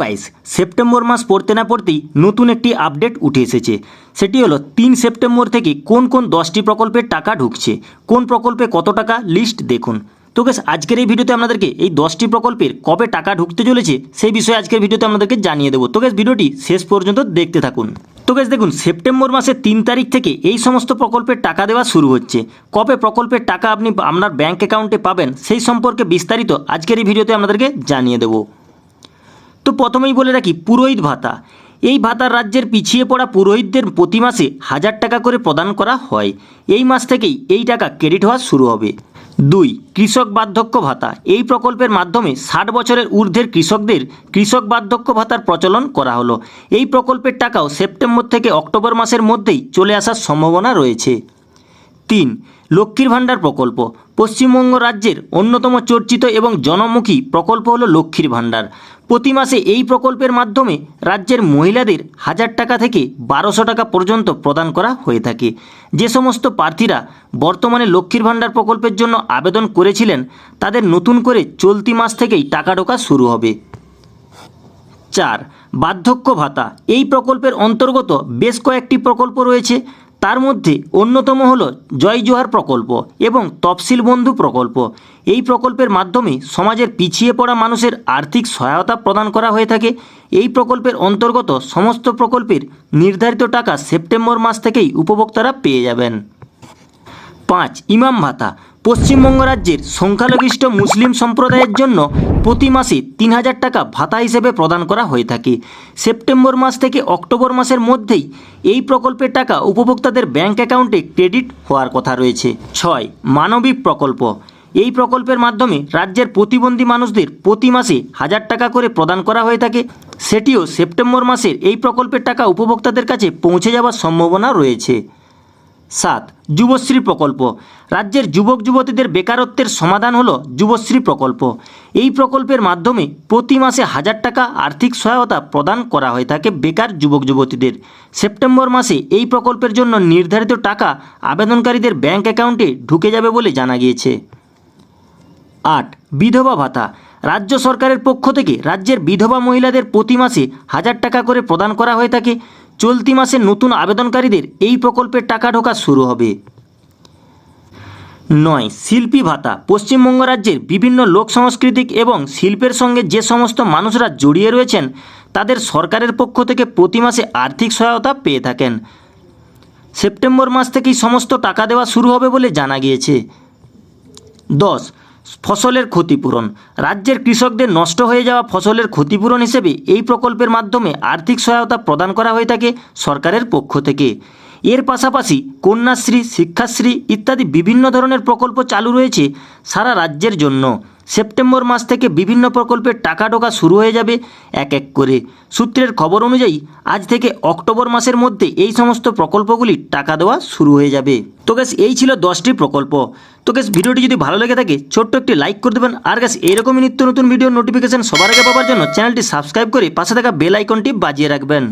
Guys September মাস পড়তে না পড়তেই নতুন একটি আপডেট উঠে এসেছে। সেটি হলো, তিন সেপ্টেম্বর থেকে কোন কোন দশটি প্রকল্পের টাকা ঢুকছে, কোন প্রকল্পে কত টাকা লিস্ট দেখুন। তো গেস আজকের এই ভিডিওতে আপনাদেরকে এই দশটি প্রকল্পের কবে টাকা ঢুকতে চলেছে, সেই বিষয়ে আজকের ভিডিওতে আপনাদেরকে জানিয়ে দেবো। তো গেস ভিডিওটি শেষ পর্যন্ত দেখতে থাকুন। তো গেস দেখুন সেপ্টেম্বর মাসের তিন তারিখ থেকে এই সমস্ত প্রকল্পের টাকা দেওয়া শুরু হচ্ছে। কবে প্রকল্পের টাকা আপনি আপনার ব্যাংক অ্যাকাউন্টে পাবেন, সেই সম্পর্কে বিস্তারিত আজকের এই ভিডিওতে আপনাদেরকে জানিয়ে দেবো। তো প্রথমেই বলে রাখি, পুরোহিত ভাতা। এই ভাতা রাজ্যের পিছিয়ে পড়া পুরোহিতদের প্রতি মাসে হাজার টাকা করে প্রদান করা হয়। এই মাস থেকেই এই টাকা ক্রেডিট হওয়া শুরু হবে। দুই, কৃষক বার্ধক্য ভাতা। এই প্রকল্পের মাধ্যমে ষাট বছরের ঊর্ধ্বের কৃষকদের কৃষক বার্ধক্য ভাতার প্রচলন করা হলো। এই প্রকল্পের টাকাও সেপ্টেম্বর থেকে অক্টোবর মাসের মধ্যেই চলে আসার সম্ভাবনা রয়েছে। তিন, লক্ষ্মীর ভাণ্ডার প্রকল্প। পশ্চিমবঙ্গ রাজ্যের অন্যতম চর্চিত এবং জনমুখী প্রকল্প হলো লক্ষ্মীর ভাণ্ডার। প্রতি মাসে এই প্রকল্পের মাধ্যমে রাজ্যের মহিলাদের হাজার টাকা থেকে বারোশো টাকা পর্যন্ত প্রদান করা হয়ে থাকে। যে সমস্ত প্রার্থীরা বর্তমানে লক্ষ্মীর ভাণ্ডার প্রকল্পের জন্য আবেদন করেছিলেন, তাদের নতুন করে চলতি মাস থেকেই টাকা ঢোকা শুরু হবে। চার, বার্ধক্য ভাতা। এই প্রকল্পের অন্তর্গত বেশ কয়েকটি প্রকল্প রয়েছে। তার মধ্যে অন্যতম হল জয় জোহার প্রকল্প এবং তফসিল বন্ধু প্রকল্প। এই প্রকল্পের মাধ্যমে সমাজের পিছিয়ে পড়া মানুষের আর্থিক সহায়তা প্রদান করা হয়ে থাকে। এই প্রকল্পের অন্তর্গত সমস্ত প্রকল্পের নির্ধারিত টাকা সেপ্টেম্বর মাস থেকেই উপভোক্তারা পেয়ে যাবেন। পাঁচ, ইমাম ভাতা। পশ্চিমবঙ্গ রাজ্যের সংখ্যালঘিষ্ঠ মুসলিম সম্প্রদায়ের জন্য প্রতি মাসে তিন হাজার টাকা ভাতা হিসেবে প্রদান করা হয়ে থাকে। সেপ্টেম্বর মাস থেকে অক্টোবর মাসের মধ্যেই এই প্রকল্পের টাকা উপভোক্তাদের ব্যাংক অ্যাকাউন্টে ক্রেডিট হওয়ার কথা রয়েছে। ছয়, মানবিক প্রকল্প। এই প্রকল্পের মাধ্যমে রাজ্যের প্রতিবন্ধী মানুষদের প্রতি মাসে হাজার টাকা করে প্রদান করা হয়ে থাকে। সেটিও সেপ্টেম্বর মাসের এই প্রকল্পের টাকা উপভোক্তাদের কাছে পৌঁছে যাওয়ার সম্ভাবনা রয়েছে। সাত, যুবশ্রী প্রকল্প। রাজ্যের যুবক যুবতীদের বেকারত্বের সমাধান হলো যুবশ্রী প্রকল্প। এই প্রকল্পের মাধ্যমে প্রতি মাসে হাজার টাকা আর্থিক সহায়তা প্রদান করা হয়ে থাকে বেকার যুবক যুবতীদের। সেপ্টেম্বর মাসে এই প্রকল্পের জন্য নির্ধারিত টাকা আবেদনকারীদের ব্যাংক অ্যাকাউন্টে ঢুকে যাবে বলে জানা গিয়েছে। আট, বিধবা ভাতা। রাজ্য সরকারের পক্ষ থেকে রাজ্যের বিধবা মহিলাদের প্রতি মাসে হাজার টাকা করে প্রদান করা হয়ে থাকে। চলতি মাসে নতুন আবেদনকারীদের এই প্রকল্পের টাকা ঢোকা শুরু হবে। নয়, শিল্পী ভাতা। পশ্চিমবঙ্গ রাজ্যের বিভিন্ন লোক সাংস্কৃতিক এবং শিল্পের সঙ্গে যে সমস্ত মানুষরা জড়িয়ে রয়েছেন, তাদের সরকারের পক্ষ থেকে প্রতি মাসে আর্থিক সহায়তা পেয়ে থাকেন। সেপ্টেম্বর মাস থেকেই সমস্ত টাকা দেওয়া শুরু হবে বলে জানা গিয়েছে। দশ ফসলের ক্ষতিপূরণ। রাজ্যের কৃষকদের নষ্ট হয়ে যাওয়া ফসলের ক্ষতিপূরণ হিসেবে এই প্রকল্পের মাধ্যমে আর্থিক সহায়তা প্রদান করা হয়ে থাকে সরকারের পক্ষ থেকে। এর পাশাপাশি কন্যাশ্রী, শিক্ষাশ্রী ইত্যাদি বিভিন্ন ধরনের প্রকল্প চালু রয়েছে সারা রাজ্যের জন্য। সেপ্টেম্বর মাস থেকে বিভিন্ন প্রকল্পের টাকা ঢোকা শুরু হয়ে যাবে এক এক করে। সূত্রের খবর অনুযায়ী, আজ থেকে অক্টোবর মাসের মধ্যে এই সমস্ত প্রকল্পগুলি টাকা দেওয়া শুরু হয়ে যাবে। তো গ্যাস এই ছিল দশটি প্রকল্প। তো গ্যাস ভিডিওটি যদি ভালো লেগে থাকে, ছোট্ট একটি লাইক করে দেবেন। আর গ্যাস এইরকমই নিত্য নতুন ভিডিও নোটিফিকেশন সবার আগে পাওয়ার জন্য চ্যানেলটি সাবস্ক্রাইব করে পাশে থাকা বেল আইকনটি বাজিয়ে রাখবেন।